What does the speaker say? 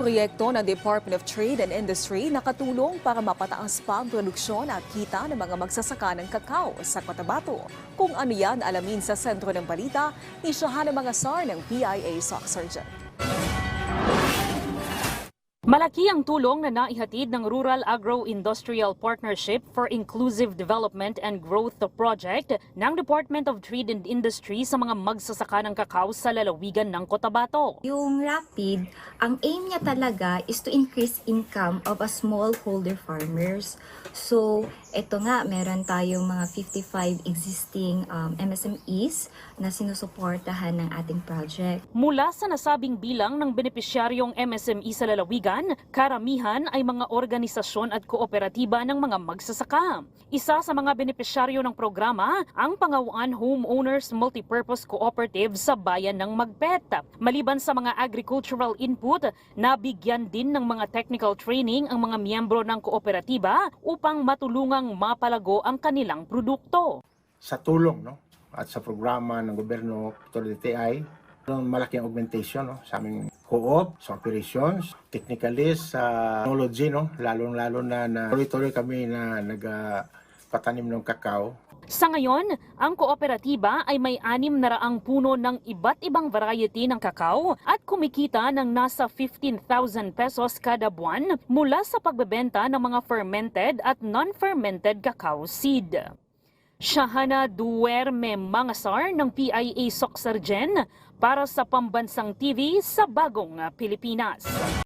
proyekto ng Department of Trade and Industry nakatulong para mapataas pa ang produksyon at kita ng mga magsasaka ng kakao sa Cotabato. Kung ano yan, alamin sa sentro ng balita ni Shahana Mangasar ng PIA Sock Surgeon. Malaki ang tulong na naihatid ng Rural Agro-Industrial Partnership for Inclusive Development and Growth Project ng Department of Trade and Industry sa mga magsasaka ng kakao sa lalawigan ng Cotabato. Yung Rapid, ang aim niya talaga is to increase income of a smallholder farmers. So, ito nga, meron tayong mga 55 existing um, MSMEs na sinusuportahan ng ating project. Mula sa nasabing bilang ng benepisyaryong MSME sa lalawigan, karamihan ay mga organisasyon at kooperatiba ng mga magsasaka. Isa sa mga benepisyaryo ng programa, ang Pangawaan Homeowners Multipurpose Cooperative sa bayan ng Magpet. Maliban sa mga agricultural input, nabigyan din ng mga technical training ang mga miyembro ng kooperatiba upang matulungang mapalago ang kanilang produkto. sa tulong no at sa programa ng gobyerno tulad ng TI yung malaki ang augmentation no? Sa aming co-op sa operations technically sa technology no? Lalong lalo na na tuloy-tuloy kami na nagpatanim ng kakao. Sa ngayon, ang kooperatiba ay may anim na raang puno ng iba't ibang variety ng kakao at kumikita ng nasa 15,000 pesos kada buwan mula sa pagbebenta ng mga fermented at non-fermented cacao seed. Shahana Duerme Mangasar ng PIA Soxargen para sa Pambansang TV sa Bagong Pilipinas.